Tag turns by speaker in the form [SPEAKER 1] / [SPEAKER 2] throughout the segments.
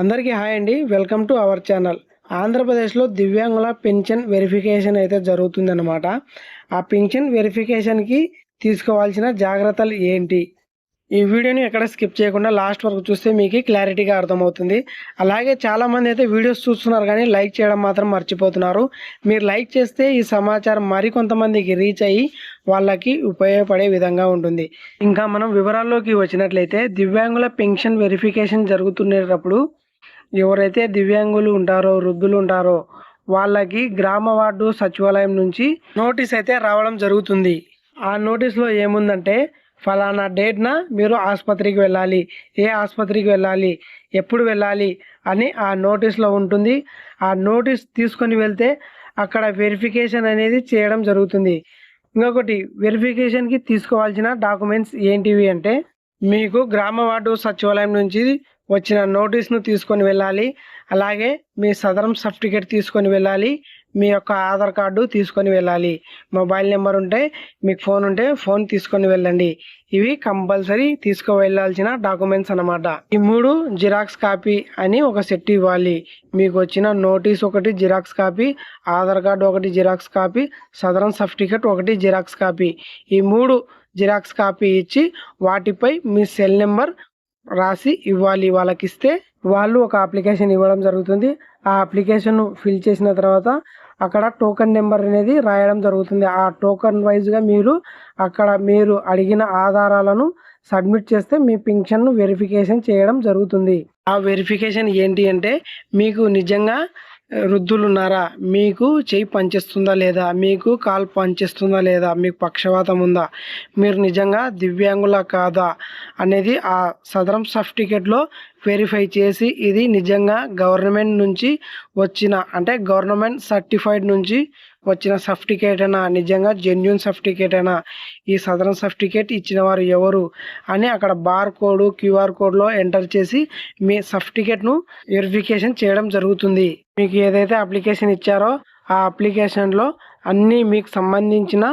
[SPEAKER 1] అందరికీ హాయ్ అండి. Welcome to our channel. ఆంధ్రప్రదేశ్లో దివ్యాంగుల పెన్షన్ వెరిఫికేషన్ అయితే జరుగుతుందన్నమాట. ఆ పెన్షన్ వెరిఫికేషన్కి తీసుకోవాల్సిన జాగ్రత్తలు ఏంటి? ఈ వీడియోని ఎక్కడ స్కిప్ చేయకుండా లాస్ట్ వరకు చూస్తే మీకు క్లారిటీగా అర్థమవుతుంది. అలాగే చాలామంది అయితే వీడియోస్ చూస్తున్నారు కానీ లైక్ చేయడం మాత్రం మర్చిపోతున్నారు. మీరు లైక్ చేస్తే ఈ సమాచారం మరికొంతమందికి రీచ్ అయ్యి వాళ్ళకి ఉపయోగపడే విధంగా ఉంటుంది. ఇంకా మనం వివరాల్లోకి వచ్చినట్లయితే దివ్యాంగుల పెన్షన్ వెరిఫికేషన్ జరుగుతున్నప్పుడు ఎవరైతే దివ్యాంగులు ఉంటారో వృద్ధులు ఉంటారో వాళ్ళకి గ్రామ వార్డు సచివాలయం నుంచి నోటీస్ అయితే రావడం జరుగుతుంది. ఆ నోటీస్లో ఏముందంటే ఫలానా డేట్న మీరు ఆసుపత్రికి వెళ్ళాలి. ఏ ఆసుపత్రికి వెళ్ళాలి? ఎప్పుడు వెళ్ళాలి? అని ఆ నోటీస్లో ఉంటుంది. ఆ నోటీస్ తీసుకొని వెళ్తే అక్కడ వెరిఫికేషన్ అనేది చేయడం జరుగుతుంది. ఇంకొకటి వెరిఫికేషన్కి తీసుకోవాల్సిన డాక్యుమెంట్స్ ఏంటివి అంటే మీకు గ్రామ వార్డు సచివాలయం నుంచి వచ్చిన నోటీస్ను తీసుకొని వెళ్ళాలి. అలాగే మీ సదరం సర్టిఫికేట్ తీసుకొని వెళ్ళాలి. మీ యొక్క ఆధార్ కార్డు తీసుకొని వెళ్ళాలి. మొబైల్ నెంబర్ ఉంటే మీకు ఫోన్ ఉంటే ఫోన్ తీసుకొని వెళ్ళండి. ఇవి కంపల్సరీ తీసుకు వెళ్ళాల్సిన డాక్యుమెంట్స్ అన్నమాట. ఈ మూడు జిరాక్స్ కాపీ అని ఒక సెట్ ఇవ్వాలి. మీకు వచ్చిన నోటీస్ ఒకటి జిరాక్స్ కాపీ ఆధార్ కార్డు ఒకటి జిరాక్స్ కాపీ సదరం సర్టిఫికేట్ ఒకటి జిరాక్స్ కాపీ. ఈ మూడు జిరాక్స్ కాపీ ఇచ్చి వాటిపై మీ సెల్ నెంబర్ రాసి ఇవ్వాలి. వాళ్ళకి ఇస్తే వాళ్ళు ఒక అప్లికేషన్ ఇవ్వడం జరుగుతుంది. ఆ అప్లికేషన్ ఫిల్ చేసిన తర్వాత అక్కడ టోకెన్ నెంబర్ అనేది రాయడం జరుగుతుంది. ఆ టోకెన్ వైజ్గా మీరు అక్కడ మీరు అడిగిన ఆధారాలను సబ్మిట్ చేస్తే మీ పింఛన్ను వెరిఫికేషన్ చేయడం జరుగుతుంది. ఆ వెరిఫికేషన్ ఏంటి అంటే మీకు నిజంగా వృద్ధులు ఉన్నారా? మీకు చెయ్యి పనిచేస్తుందా లేదా? మీకు కాలు పనిచేస్తుందా లేదా? మీకు పక్షవాతం ఉందా? మీరు నిజంగా దివ్యాంగుల కాదా? అనేది ఆ సదరం సర్టిఫికేట్లో వెరిఫై చేసి ఇది నిజంగా గవర్నమెంట్ నుంచి వచ్చిన అంటే గవర్నమెంట్ సర్టిఫైడ్ నుంచి వచ్చిన సర్టిఫికేట్ అయినా నిజంగా జెన్యున్ సర్టిఫికేట్ అయినా ఈ సదరన్ సర్టిఫికేట్ ఇచ్చిన వారు ఎవరు అని అక్కడ బార్ కోడ్ క్యూఆర్ కోడ్లో ఎంటర్ చేసి మీ సర్టిఫికేట్ను వెరిఫికేషన్ చేయడం జరుగుతుంది. మీకు ఏదైతే అప్లికేషన్ ఇచ్చారో ఆ అప్లికేషన్లో అన్నీ మీకు సంబంధించిన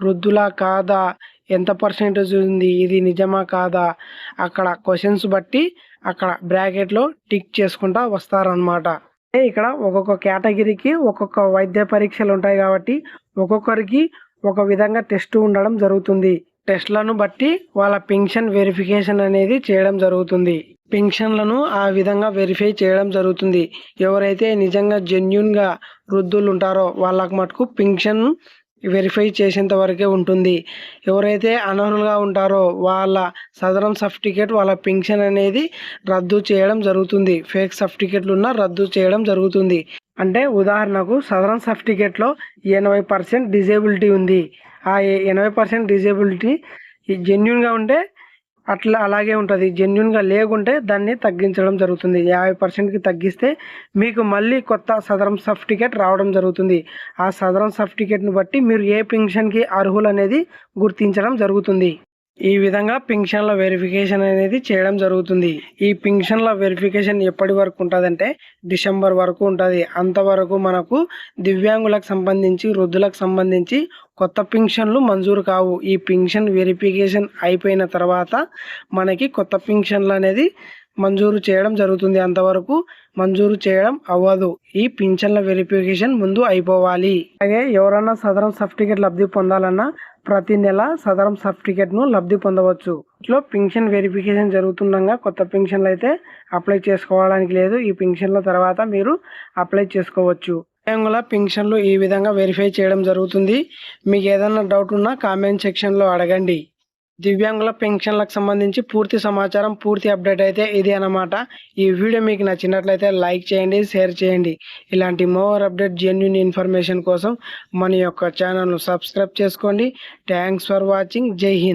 [SPEAKER 1] వృద్ధుల కాదా ఎంత పర్సెంటేజ్ ఉంది ఇది నిజమా కాదా? అక్కడ క్వశ్చన్స్ బట్టి అక్కడ బ్రాకెట్లో టిక్ చేసుకుంటా వస్తారనమాట ఇక్కడ ఒక్కొక్క కేటగిరీకి ఒక్కొక్క వైద్య పరీక్షలు ఉంటాయి కాబట్టి ఒక్కొక్కరికి ఒక విధంగా టెస్ట్ ఉండడం జరుగుతుంది. టెస్ట్లను బట్టి వాళ్ళ పెన్షన్ వెరిఫికేషన్ అనేది చేయడం జరుగుతుంది. పెన్షన్లను ఆ విధంగా వెరిఫై చేయడం జరుగుతుంది. ఎవరైతే నిజంగా జెన్యున్గా వృద్ధులు ఉంటారో వాళ్ళకు మటుకు పెన్షన్ వెరిఫై చేసేంత వరకే ఉంటుంది. ఎవరైతే అనర్హులుగా ఉంటారో వాళ్ళ సదరం సర్టిఫికేట్ వాళ్ళ పెన్షన్ అనేది రద్దు చేయడం జరుగుతుంది. ఫేక్ సర్టిఫికేట్లు ఉన్న రద్దు చేయడం జరుగుతుంది. అంటే ఉదాహరణకు సదరం సర్టిఫికేట్లో ఎనభై పర్సెంట్ డిజేబిలిటీ ఉంది. ఆ ఎనభై పర్సెంట్ డిజేబిలిటీ జెన్యున్గా ఉంటే అట్లా అలాగే ఉంటుంది. జెన్యున్గా లేకుంటే దాన్ని తగ్గించడం జరుగుతుంది. యాభై పర్సెంట్కి తగ్గిస్తే మీకు మళ్ళీ కొత్త సదరం సర్టిఫికేట్ రావడం జరుగుతుంది. ఆ సదరం సర్టిఫికేట్ని బట్టి మీరు ఏ పెన్షన్కి అర్హులు అనేది గుర్తించడం జరుగుతుంది. ఈ విధంగా పెన్షన్ల వెరిఫికేషన్ అనేది చేయడం జరుగుతుంది. ఈ పెన్షన్ల వెరిఫికేషన్ ఎప్పటి వరకు ఉంటుందంటే డిసెంబర్ వరకు ఉంటుంది. అంతవరకు మనకు దివ్యాంగులకు సంబంధించి వృద్ధులకు సంబంధించి కొత్త పింఛన్లు మంజూరు కావు. ఈ పింఛన్ వెరిఫికేషన్ అయిపోయిన తర్వాత మనకి కొత్త పింఛన్లు అనేది మంజూరు చేయడం జరుగుతుంది. అంతవరకు మంజూరు చేయడం అవ్వదు. ఈ పింఛన్ల వెరిఫికేషన్ ముందు అయిపోవాలి. అలాగే ఎవరన్నా సదరం సర్టిఫికేట్ లబ్ధి పొందాలన్నా ప్రతి నెల సదరం సర్టిఫికేట్ను లబ్ధి పొందవచ్చు. ఇట్లో పింఛన్ వెరిఫికేషన్ జరుగుతుండగా కొత్త పింఛన్లు అయితే అప్లై చేసుకోవడానికి లేదు. ఈ పింఛన్ల తర్వాత మీరు అప్లై చేసుకోవచ్చు. దివ్యాంగుల పింఛన్లు ఈ విధంగా వెరిఫై చేయడం జరుగుతుంది. మీకు ఏదైనా డౌట్ ఉన్నా కామెంట్ సెక్షన్లో అడగండి. దివ్యాంగుల పెన్షన్లకు సంబంధించి పూర్తి సమాచారం పూర్తి అప్డేట్ అయితే ఇది అనమాట ఈ వీడియో మీకు నచ్చినట్లయితే లైక్ చేయండి షేర్ చేయండి. ఇలాంటి మోర్ అప్డేట్ జెన్యున్ ఇన్ఫర్మేషన్ కోసం మన యొక్క ఛానల్ను సబ్స్క్రైబ్ చేసుకోండి. థ్యాంక్స్ ఫర్ వాచింగ్ జై హింద్